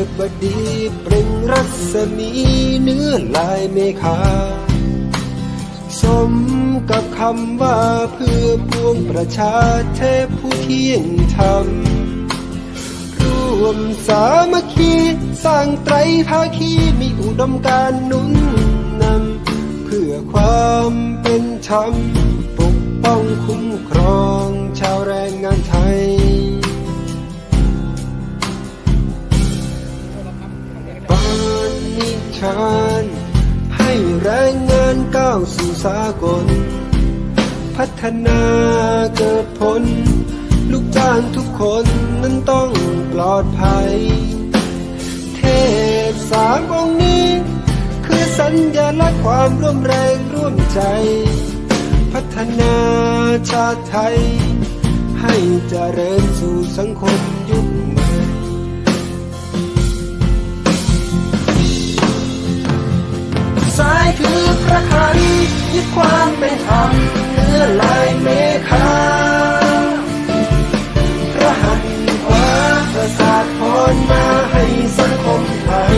พบดีเปล่งรัศมีเนื้อลายเมฆาสมกับคำว่าเพื่อปวงประชาเทพผู้เที่ยงธรรมร่วมสามัคคีสร้างไตรภาคีมีอุดมการนุนนำเพื่อความเป็นธรรมปกป้องคุ้มครองชาวแรานให้แรงงานก้าวสู่สากล พัฒนาเกิดผล ลูกจ้างทุกคนนั้นต้องปลอดภัย เทพสามองนี้ คือสัญญาลักษณ์ความร่วมแรงร่วมใจ พัฒนาชาติไทย ให้เจริญสู่สังคมยุคใหม่ ระคันยึดความเป็นธรรมเนื้อลายเมฆาพระหันขวาประสาทพรมาให้สังคมไทย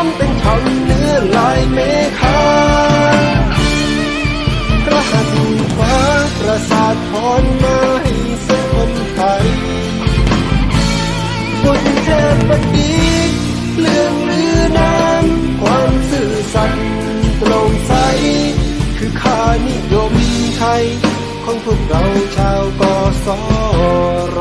ามเป็นคำเนื้อลายเมฆาระหัสว้าประสาทพรมาให้สักคนไทยคนเทพบดีเรื่องลือน้ำความสื่อสัตย์ตรงใส คือค่านิยมไทย ของพวกเราชาวกอสร